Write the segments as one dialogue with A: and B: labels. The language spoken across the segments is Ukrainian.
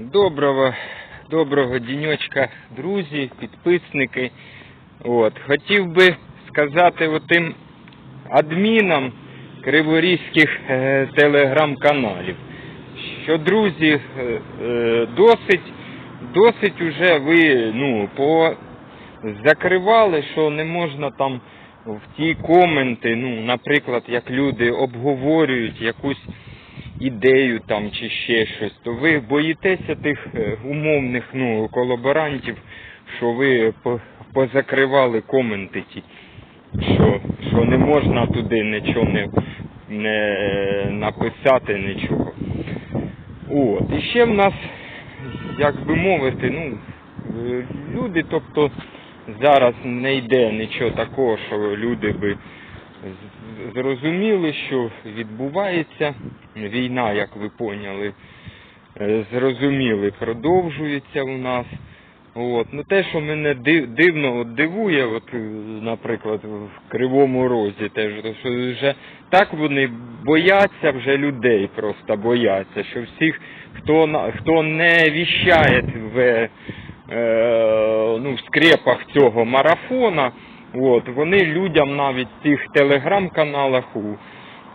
A: Доброго, доброго діньочка, друзі, підписники. От, хотів би сказати отим адмінам криворізьких е, телеграм-каналів, що друзі, е, е, досить, досить уже ви ну, закривали, що не можна там в ті коменти, ну, наприклад, як люди обговорюють якусь ідею там чи ще щось, то ви боїтеся тих е, умовних ну, колаборантів, що ви позакривали коменти ті, що, що не можна туди нічого не, не е, написати, нічого. От. І ще в нас, як би мовити, ну, е, люди, тобто зараз не йде нічого такого, що люди би зрозуміли, що відбувається. Війна, як ви поняли, е, зрозуміли, продовжується у нас. От. Ну те, що мене дивно от дивує, от, е, наприклад, в Кривому Розі, теж, що вже так вони бояться вже людей, просто бояться, що всіх, хто, хто не віщає в, е, ну, в скрепах цього марафона, от, вони людям навіть в цих телеграм-каналах у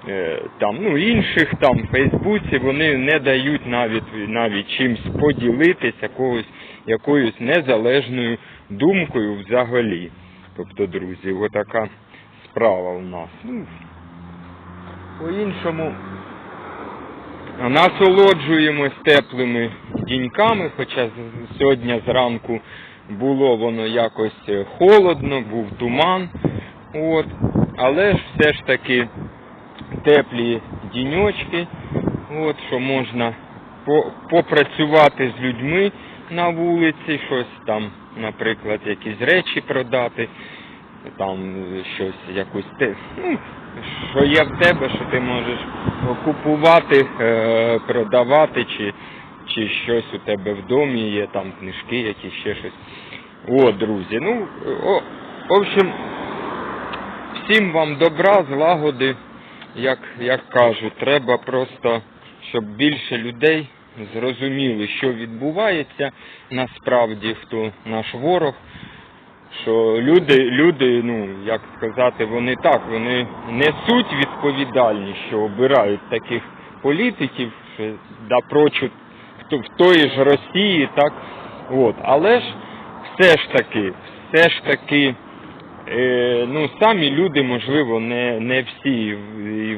A: е, там, ну, інших там Фейсбуці вони не дають навіть навіть чимсь поділитися якогось, якоюсь незалежною думкою взагалі. Тобто, друзі, отака справа у нас. Ну, по-іншому насолоджуємось теплими діньками, хоча сьогодні зранку було воно якось холодно, був туман. От. Але ж все ж таки теплі діньочки, от, що можна по- попрацювати з людьми на вулиці, щось там, наприклад, якісь речі продати, там щось якусь те, ну, що є в тебе, що ти можеш купувати, е, продавати, чи, чи щось у тебе в домі є, там книжки, якісь ще щось. О, друзі, ну, о, в общем, всім вам добра, злагоди, як, як кажуть, треба просто, щоб більше людей зрозуміли, що відбувається насправді, хто наш ворог. Що люди, люди, ну як сказати, вони так, вони несуть відповідальність, що обирають таких політиків, що напрочуд в, тої ж Росії, так. От, але ж все ж таки, все ж таки, е, ну самі люди, можливо, не, не всі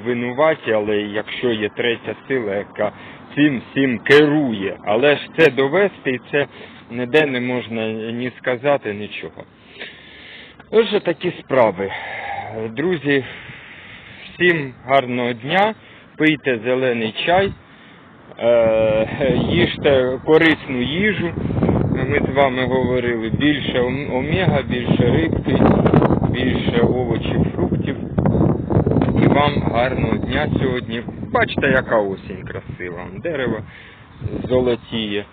A: винуваті, але якщо є третя сила, яка цим всім керує, але ж це довести і це ніде не можна ні сказати, нічого. Отже, такі справи. Друзі, всім гарного дня, пийте зелений чай, їжте корисну їжу. Ми з вами говорили більше омега, більше рибки, більше овочів, фруктів. І вам гарного дня сьогодні. Бачите, яка осінь красива. Дерево золотіє.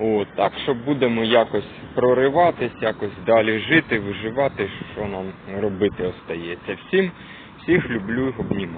A: От, так що будемо якось прориватись, якось далі жити, виживати, що нам робити остається. Всім, всіх люблю, обнімаю.